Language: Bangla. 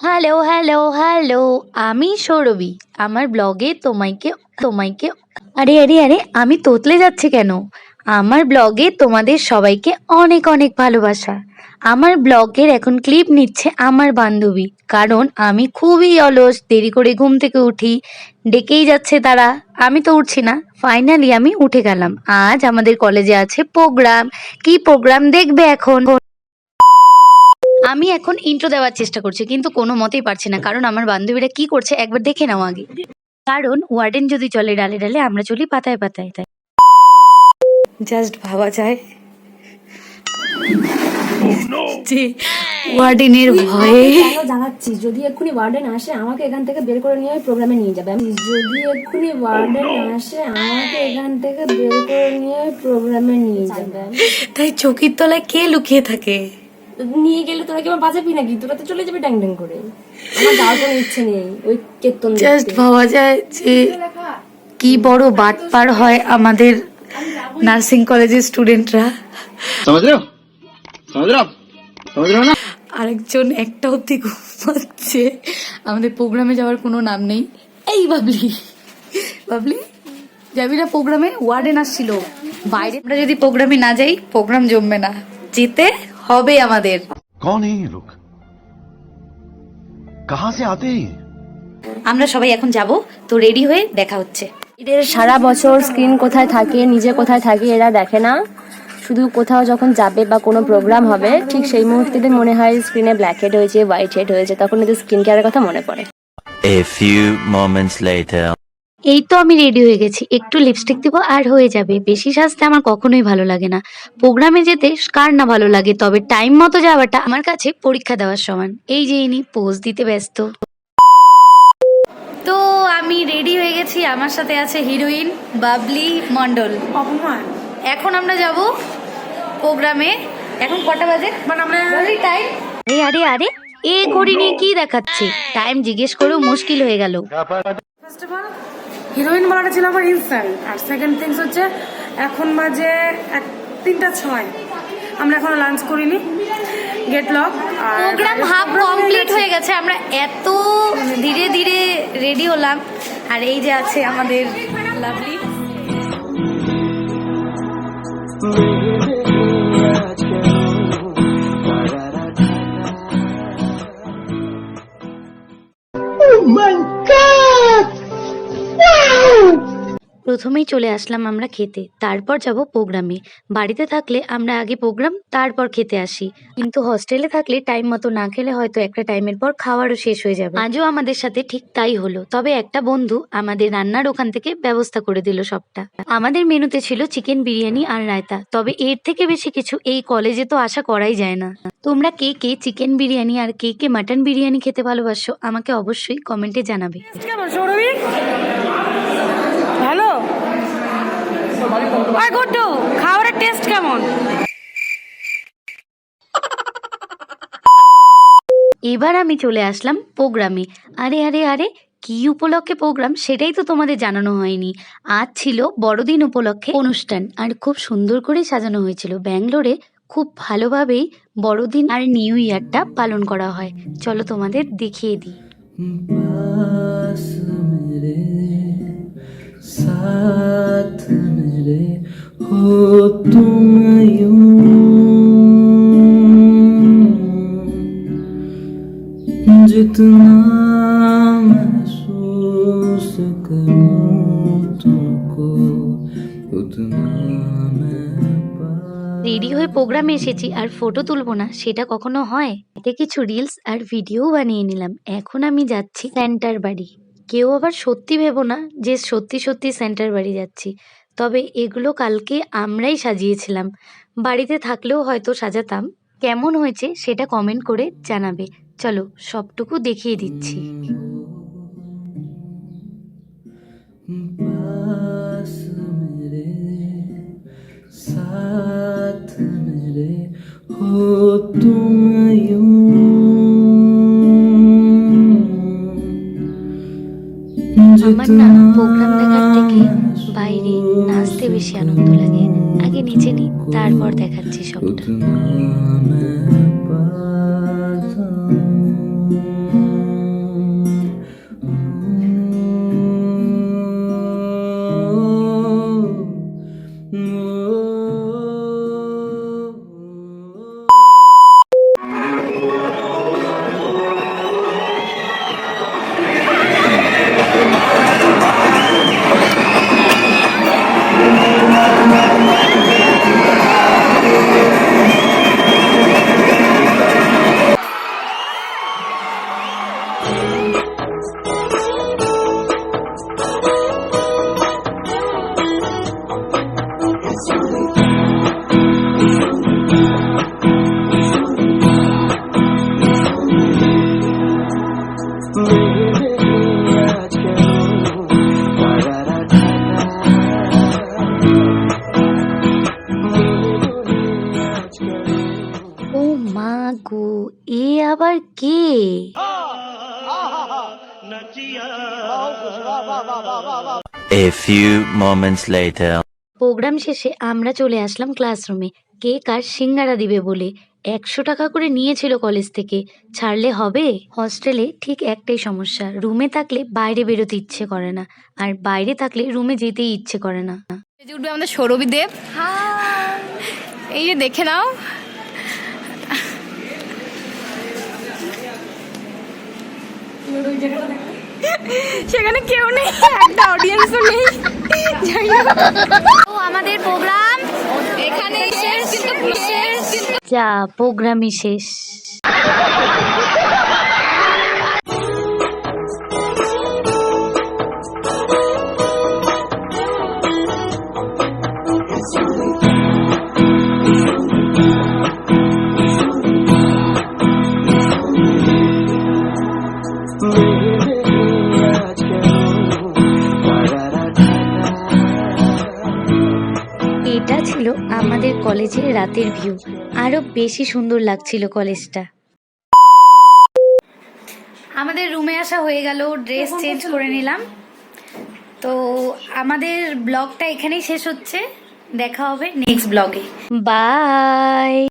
হ্যালো হ্যালো হ্যালো, আমি সৌরভী। আমার ব্লগে তোমাইকে তোমাইকে, আরে আরে আরে, আমি তোতলে যাচ্ছে কেন? আমার ব্লগে তোমাদের সবাইকে অনেক অনেক ভালোবাসা। আমার ব্লগের এখন ক্লিপ নিচ্ছে আমার বান্ধবী। কারণ আমি খুবই অলস, দেরি করে ঘুম থেকে উঠি, ডেকেই যাচ্ছে তারা। আমি তো উঠছি না ফাইনালি আমি উঠে গেলাম। আজ আমাদের কলেজে আছে প্রোগ্রাম কি প্রোগ্রাম দেখবে এখন? আমি এখন ইন্ট্রো দেওয়ার চেষ্টা করছি কিন্তু কোনো মতেই পারছি না কারণ আমার বান্ধবীরা কি করছে একবার দেখে নাও আগে। কারণ ওয়ার্ডেন যদি চলে ডালে ডালে আমরা চলি পাতায় পাতায় তাই জাস্ট ভাবা যায়। যে ওয়ার্ডেনের ভয়ে। জানাচ্ছি যদি এক্ষুনি ওয়ার্ডেন আসে আমাকে এখান থেকে বের করে নিয়ে প্রোগ্রামে নিয়ে যাবে। আমি যদি এক্ষুনি ওয়ার্ডেন আসে আমাকে এখান থেকে বের করে নিয়ে প্রোগ্রামে নিয়ে যাবে। তাই চকির তলায় কে লুকিয়ে থাকে? নিয়ে গেলে তোরা কি আমার বাঁচাবি নাকি? তোরা তো চলে যাবে ড্যাং ড্যাং করে। আমার যাওয়ার কোনো ইচ্ছে নেই ওই কেতন জাস্ট ভাবা যায় যে কি বড় বাটপার হয় আমাদের নার্সিং কলেজের স্টুডেন্টরা। আরেকজন একটা অব্দি ঘুমাচ্ছে। আমাদের প্রোগ্রামে যাওয়ার কোনো নাম নেই। এই বাবলি। বাবলি যাবি না প্রোগ্রামে? ওয়ার্ডেন আসছিল। বাইরে আমরা যদি প্রোগ্রামে না যাই প্রোগ্রাম জমবে না। যেতে হবে আমাদের। কোন এই লোক কাহা সে আতে আমরা সবাই এখন যাব তো রেডি হয়ে দেখা হচ্ছে। এদের সারা বছর স্ক্রিন কোথায় থাকে নিজে কোথায় থাকে এরা দেখে না। শুধু কোথাও যখন যাবে বা কোনো প্রোগ্রাম হবে ঠিক সেই মুহূর্তে মনে হয় স্ক্রিনে ব্ল্যাক হেড হয়েছে হোয়াইট হেড হয়েছে তখন এদের স্কিন কেয়ারের কথা মনে পড়ে। A few moments later এই তো আমি রেডি হয়ে গেছি। একটু লিপস্টিক দিব আর হয়ে যাবে। বেশি সাজতে আমার কখনোই ভালো লাগে না। প্রোগ্রামে যেতে কার না ভালো লাগে তবে টাইম মতো যাওয়াটা আমার কাছে পরীক্ষা দেওয়ার সমান। এই যে ইনি পোজ দিতে ব্যস্ত। তো আমি রেডি হয়ে গেছি। আমার সাথে আছে হিরোইন বাবলি মন্ডল এখন আমরা যাব প্রোগ্রামে এখন কটা বাজে? মানে আমরা টাইম আরে আরে আরে। এ ঘড়ি নিয়ে কি দেখাচ্ছে? টাইম জিজ্ঞেস করেও মুশকিল হয়ে গেল। ফার্স্ট অফ অল হিরোইন বলাটা ছিল আমার ইনসাল্ট আর সেকেন্ড থিংস হচ্ছে এখন বাজে এক তিনটা ছয়। আমরা এখনও লাঞ্চ করিনি। Gate lock program half complete হয়ে গেছে। আমরা এত ধীরে ধীরে রেডি হলাম। আর এই যে আছে আমাদের লাভলি প্রথমেই চলে আসলাম আমরা খেতে, তারপর যাব প্রোগ্রামে। বাড়িতে থাকলে আমরা আগে প্রোগ্রাম, তারপর খেতে আসি। কিন্তু হস্টেলে থাকলে টাইম মতো না খেলে হয়তো একটা টাইমের পর খাওয়ারও শেষ হয়ে যাবে। আজও আমাদের সাথে ঠিক তাই হলো। তবে একটা বন্ধু আমাদের রান্নার ওখান থেকে ব্যবস্থা করে দিল সবটা। আমাদের মেনুতে ছিল চিকেন বিরিয়ানি আর রায়তা। তবে এর থেকে বেশি কিছু এই কলেজে তো আশা করাই যায় না। তোমরা কে কে চিকেন বিরিয়ানি আর কে কে মাটন বিরিয়ানি খেতে ভালোবাসো, আমাকে অবশ্যই কমেন্টে জানাবে কেমন সৌরভী ভালো গুড্ডু খাবারের টেস্ট কেমন? এবার আমি চলে আসলাম প্রোগ্রামে। আরে আরে আরে কি উপলক্ষে প্রোগ্রাম সেটাই তো তোমাদের জানানো হয়নি। আজ ছিল বড়দিন উপলক্ষে অনুষ্ঠান আর খুব সুন্দর করে সাজানো হয়েছিল। ব্যাঙ্গলোরে খুব ভালোভাবেই বড়দিন আর নিউ ইয়ারটা পালন করা হয়। চলো তোমাদের দেখিয়ে দিই। साथ मेरे हो तुम यूं जितना महसूस करूं तुमको उतना मैं पास রেডি হয়ে প্রোগ্রামে এসেছি আর ফটো তুলবো না সেটা কখনো হয় এতে কিছু রিলস আর ভিডিও বানিয়ে নিলাম এখন আমি যাচ্ছি সেন্টার বাড়ি কেউ আবার সত্যি ভেবো না যে সত্যি সত্যি সেন্টার বাড়ি যাচ্ছি তবে এগুলো কালকে আমরাই সাজিয়েছিলাম বাড়িতে থাকলেও হয়তো সাজাতাম কেমন হয়েছে সেটা কমেন্ট করে জানাবে চলো সবটুকু দেখিয়ে দিচ্ছি पास मेरे साथ मेरे हो तुम আমার না প্রোগ্রাম দেখার থেকে বাইরে নাচতে বেশি আনন্দ লাগে। আগে নিচে নিই তারপর দেখাচ্ছি সবটা। A few moments later. Program শেষে আমরা চলে আসলাম ক্লাসরুমে কেক আর সিঙ্গারা দিবে বলে? একশো টাকা করে নিয়েছিল কলেজ থেকে। ছাড়লে হবে? হস্টেলে ঠিক একটাই সমস্যা। রুমে থাকলে বাইরে বেরোতে ইচ্ছে করে না। আর বাইরে থাকলে রুমে যেতেই ইচ্ছে করে না। উঠবে আমাদের সৌরভী দেব। এই যে দেখে নাও। সেখানে কেউ নেই একটা অডিয়েন্সও নেই। আমাদের প্রোগ্রাম এখানে শেষ। যা প্রোগ্রামই শেষ। কলেজের রাতের ভিউ। আরও বেশি সুন্দর লাগছিল কলেজটা। আমাদের রুমে আসা হয়ে গেল ড্রেস চেঞ্জ করে নিলাম। তো আমাদের ব্লগটা এখানেই শেষ হচ্ছে। দেখা হবে নেক্সট ব্লগে। বাই।